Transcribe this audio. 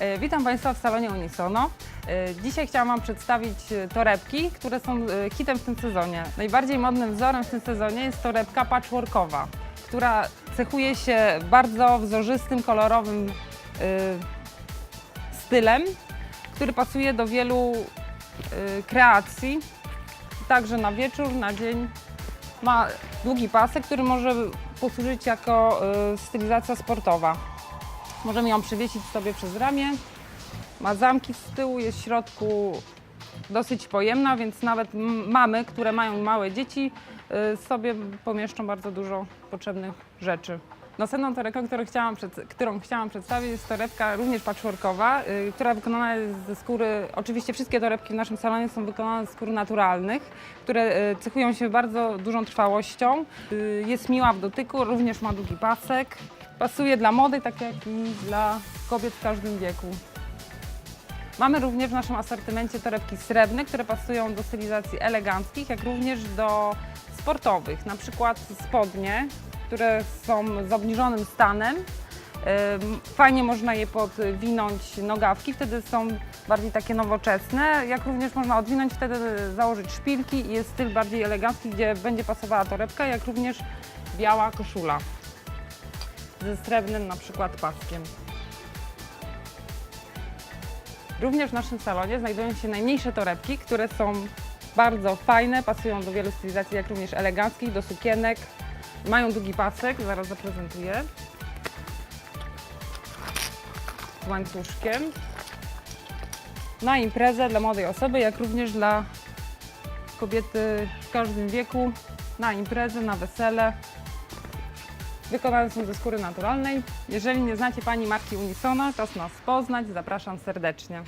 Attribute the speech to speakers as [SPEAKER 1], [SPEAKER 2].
[SPEAKER 1] E, Witam Państwa w salonie Unisono. E, Dzisiaj chciałam Wam przedstawić e, torebki, które są hitem w tym sezonie. Najbardziej modnym wzorem w tym sezonie jest torebka patchworkowa, która cechuje się bardzo wzorzystym, kolorowym stylem, który pasuje do wielu kreacji, także na wieczór, na dzień. Ma długi pasek, który może posłużyć jako stylizacja sportowa. Możemy ją przywiesić sobie przez ramię. Ma zamki z tyłu, jest w środku dosyć pojemna, więc nawet mamy, które mają małe dzieci, y, sobie pomieszczą bardzo dużo potrzebnych rzeczy. Następną torebką, którą chciałam, którą chciałam przedstawić jest torebka również patchworkowa, y, która wykonana jest ze skóry, oczywiście wszystkie torebki w naszym salonie są wykonane ze skór naturalnych, które y, cechują się bardzo dużą trwałością. Y, Jest miła w dotyku, również ma długi pasek. Pasuje dla młodych, tak jak i dla kobiet w każdym wieku. Mamy również w naszym asortymencie torebki srebrne, które pasują do stylizacji eleganckich, jak również do sportowych. Na przykład spodnie, które są z obniżonym stanem. Fajnie można je podwinąć nogawki, wtedy są bardziej takie nowoczesne. Jak również można odwinąć, wtedy założyć szpilki i jest styl bardziej elegancki, gdzie będzie pasowała torebka, jak również biała koszula ze srebrnym na przykład paskiem. Również w naszym salonie znajdują się najmniejsze torebki, które są bardzo fajne, pasują do wielu stylizacji, jak również eleganckich, do sukienek. Mają długi pasek, zaraz zaprezentuję. Z łańcuszkiem. Na imprezę dla młodej osoby, jak również dla kobiety w każdym wieku. Na imprezę, na wesele. Wykonane są ze skóry naturalnej. Jeżeli nie znacie Pani marki Unisona, czas nas poznać. Zapraszam serdecznie.